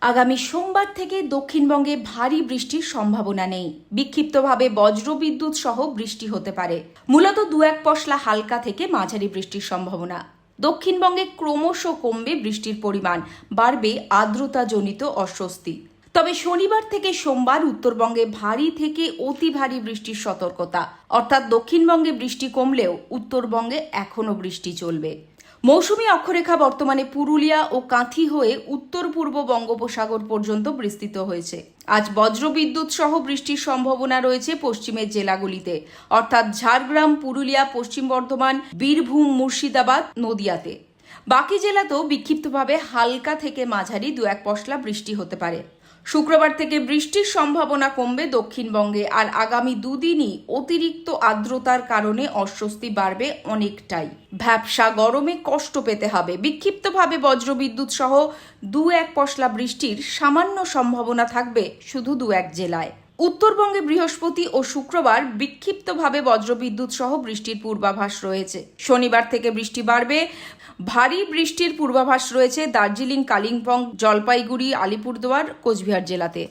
আগামী সোমবার থেকে দক্ষিণবঙ্গে ভারী বৃষ্টির সম্ভাবনা নেই। বিক্ষিপ্তভাবে বজ্রবিদ্যুৎ সহ বৃষ্টি হতে পারে। মূলত দু এক পশলা হালকা থেকে মাঝারি বৃষ্টির সম্ভাবনা। দক্ষিণবঙ্গে ক্রমশ কমবে বৃষ্টির পরিমাণ, বাড়বে আর্দ্রতাজনিত অস্বস্তি। তবে শনিবার থেকে সোমবার উত্তরবঙ্গে ভারী থেকে অতি ভারী বৃষ্টির সতর্কতা। অর্থাৎ দক্ষিণবঙ্গে বৃষ্টি কমলেও উত্তরবঙ্গে এখনও বৃষ্টি চলবে। মৌসুমী অক্ষরেখা বর্তমানে পুরুলিয়া ও কাঁথি হয়ে উত্তর পূর্ব বঙ্গোপসাগর পর্যন্ত বিস্তৃত হয়েছে। আজ বজ্রবিদ্যুৎ সহ বৃষ্টির সম্ভাবনা রয়েছে পশ্চিমের জেলাগুলিতে। অর্থাৎ ঝাড়গ্রাম, পুরুলিয়া, পশ্চিম বর্ধমান, বীরভূম, মুর্শিদাবাদ, নদিয়াতে। বাকি জেলাতেও বিক্ষিপ্তভাবে হালকা থেকে মাঝারি দু এক পশলা বৃষ্টি হতে পারে। শুক্রবার থেকে বৃষ্টির সম্ভাবনা কমবে দক্ষিণবঙ্গে আর আগামী দুদিনই অতিরিক্ত আর্দ্রতার কারণে অস্বস্তি বাড়বে অনেকটাই। ভ্যাবসা গরমে কষ্ট পেতে হবে। বিক্ষিপ্তভাবে বজ্রবিদ্যুৎ সহ দু এক পশলা বৃষ্টির সামান্য সম্ভাবনা থাকবে শুধু দু এক জেলায়। উত্তরবঙ্গে বৃহস্পতি ও শুক্রবার বিক্ষিপ্তভাবে বজ্রবিদ্যুৎ সহ বৃষ্টির পূর্বাভাস রয়েছে। শনিবার থেকে বৃষ্টি বাড়বে, ভারী বৃষ্টির পূর্বাভাস রয়েছে দার্জিলিং, কালিম্পং, জলপাইগুড়ি, আলিপুরদুয়ার, কোচবিহার জেলাতে।